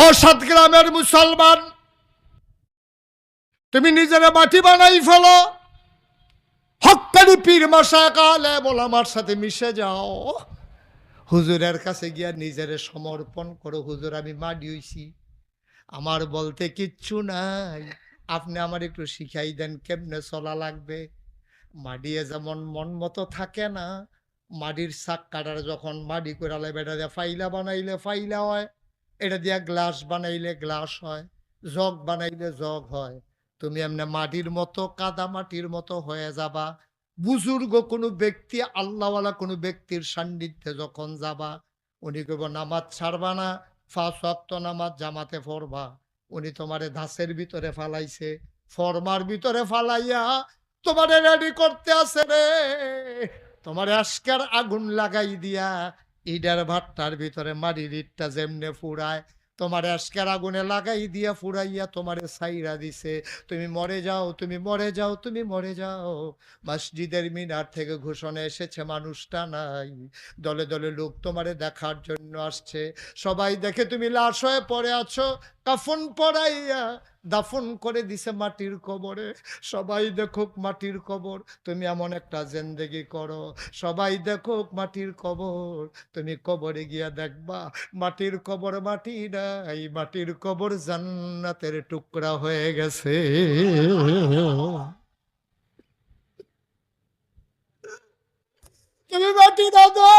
ও সাতগ্রামের মুসলমান, তুমি নিজের মাটি বানাই ফেলো। হকানি পীর মশা কালে বল আমার সাথে মিশে যাও। হুজুরের কাছে গিয়া নিজের সমর্পণ করো। হুজুর, আমি মাটি হইছি। আমার বলতে কিচ্ছু নাই। আপনি আমার একটু শিখাই দেন কেমনে চলা লাগবে। মাডিয়ে যেমন মন মতো থাকে না, মাটির শাক কাটার যখন মাটি করালে বেটা ফাইলা বানাইলে ফাইলা হয়। এটা দিয়া গ্লাস বানাইলে গ্লাস হয়, জগ বানাইলে জগ হয়। তুমি এমনি মাটির মতো, কাদা মাটির মতো হয়ে যাবা। বুজুর্গ কোনো ব্যক্তি, আল্লাহওয়ালা কোনো ব্যক্তির সান্নিধ্যে যখন যাবা, উনি কেব নামাজ ছাড়বা না ফাঁস অক্ত নামাজ জামাতে ফরবা উনি তোমারে ধাসের ভিতরে ফালাইছে, ফরমার ভিতরে ফালাইয়া, তোমারে রেডি করতে আছে রে। তোমার আজকের আগুন লাগাই দিয়া ইডার ভাট্টার ভিতরে মাটির ইটটা যেমনে ফুরায়, তোমার আজকের আগুনে লাগাই দিয়া ফুরাইয়া তোমারে সাইরা দিছে। তুমি মরে যাও, তুমি মরে যাও, তুমি মরে যাও। মসজিদের মিনার থেকে ঘোষণা এসেছে, মানুষটা নাই। দলে দলে লোক তোমারে দেখার জন্য আসছে। সবাই দেখে তুমি লাশ হয়ে পড়ে আছো কাফন পড়াইয়া দাফন করে দিছে মাটির কবরে। সবাই দেখুক মাটির কবর, তুমি এমন একটা জেন্দেগি করো। সবাই দেখুক মাটির কবর, তুমি কবরে গিয়া দেখবা, মাটির কবর মাটি নাই, মাটির কবর জান্নাতের টুকরা হয়ে গেছে। তুমি মাটি দাদা